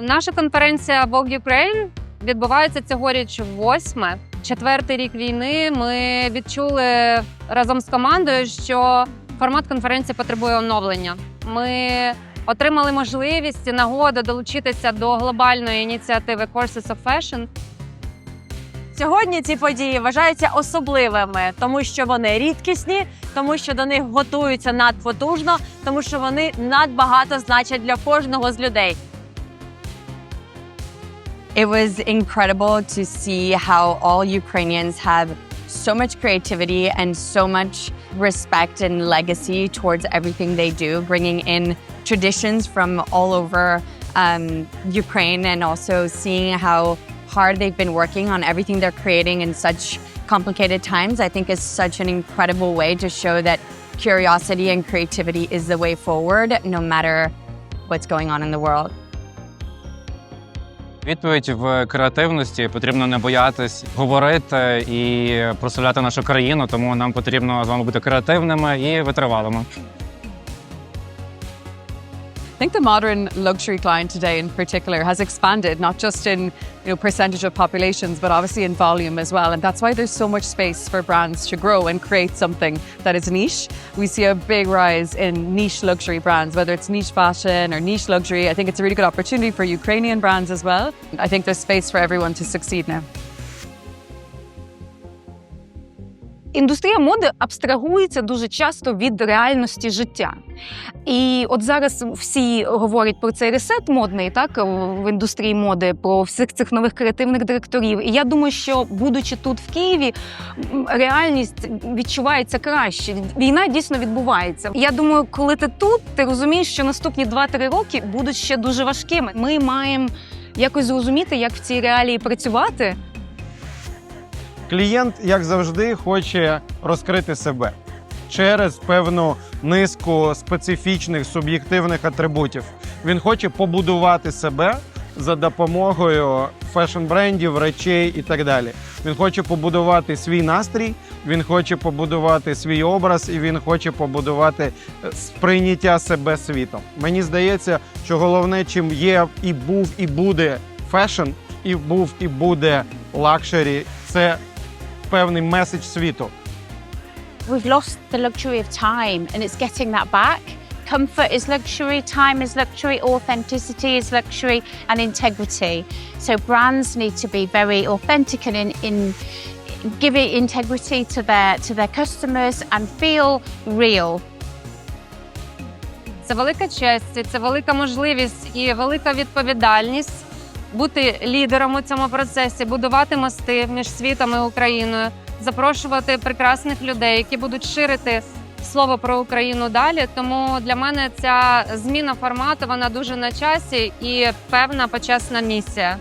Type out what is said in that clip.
Наша конференція Vogue Ukraine відбувається цьогоріч восьме. Четвертий рік війни. Ми відчули разом з командою, що формат конференції потребує оновлення. Ми отримали можливість і нагоду долучитися до глобальної ініціативи Courses of Fashion. Сьогодні ці події вважаються особливими, тому що вони рідкісні, тому що до них готуються надпотужно, тому що вони надбагато значать для кожного з людей. It was incredible to see how all Ukrainians have so much creativity and so much respect and legacy towards everything they do, bringing in traditions from all over um, Ukraine and also seeing how hard they've been working on everything they're creating in such complicated times. I think is such an incredible way to show that curiosity and creativity is the way forward, no matter what's going on in the world. Відповідь в креативності потрібно не боятись говорити і прославляти нашу країну, тому нам потрібно з вами бути креативними і витривалими. I think the modern luxury client today in particular has expanded not just in you know percentage of populations but obviously in volume as well. And that's why there's so much space for brands to grow and create something that is niche. We see a big rise in niche luxury brands whether it's niche fashion or niche luxury. I think it's a really good opportunity for ukrainian brands as well. I think there's space for everyone to succeed now Індустрія моди абстрагується дуже часто від реальності життя. І от зараз всі говорять про цей ресет модний, так в індустрії моди, про всіх цих нових креативних директорів. І я думаю, що будучи тут в Києві, реальність відчувається краще. Війна дійсно відбувається. Я думаю, коли ти тут, ти розумієш, що наступні 2-3 роки будуть ще дуже важкими. Ми маємо якось зрозуміти, як в цій реалії працювати. Клієнт, як завжди, хоче розкрити себе через певну низку специфічних суб'єктивних атрибутів. Він хоче побудувати себе за допомогою фешн-брендів, речей і так далі. Він хоче побудувати свій настрій, він хоче побудувати свій образ і він хоче побудувати е, сприйняття себе світом. Мені здається, що головне, чим є і був, і буде фешн, і був, і буде лакшері, це певний меседж світу. we've lost the luxury of time and it's getting that back. Comfort is luxury, time is luxury, authenticity is luxury, and integrity. So brands need to be very authentic and in, in giving integrity to their to their customers and feel real. Це велика честь, і це велика можливість і велика відповідальність Бути лідером у цьому процесі, будувати мости між світом і Україною, запрошувати прекрасних людей, які будуть ширити слово про Україну далі. Тому для мене ця зміна формату вона дуже на часі і певна почесна місія.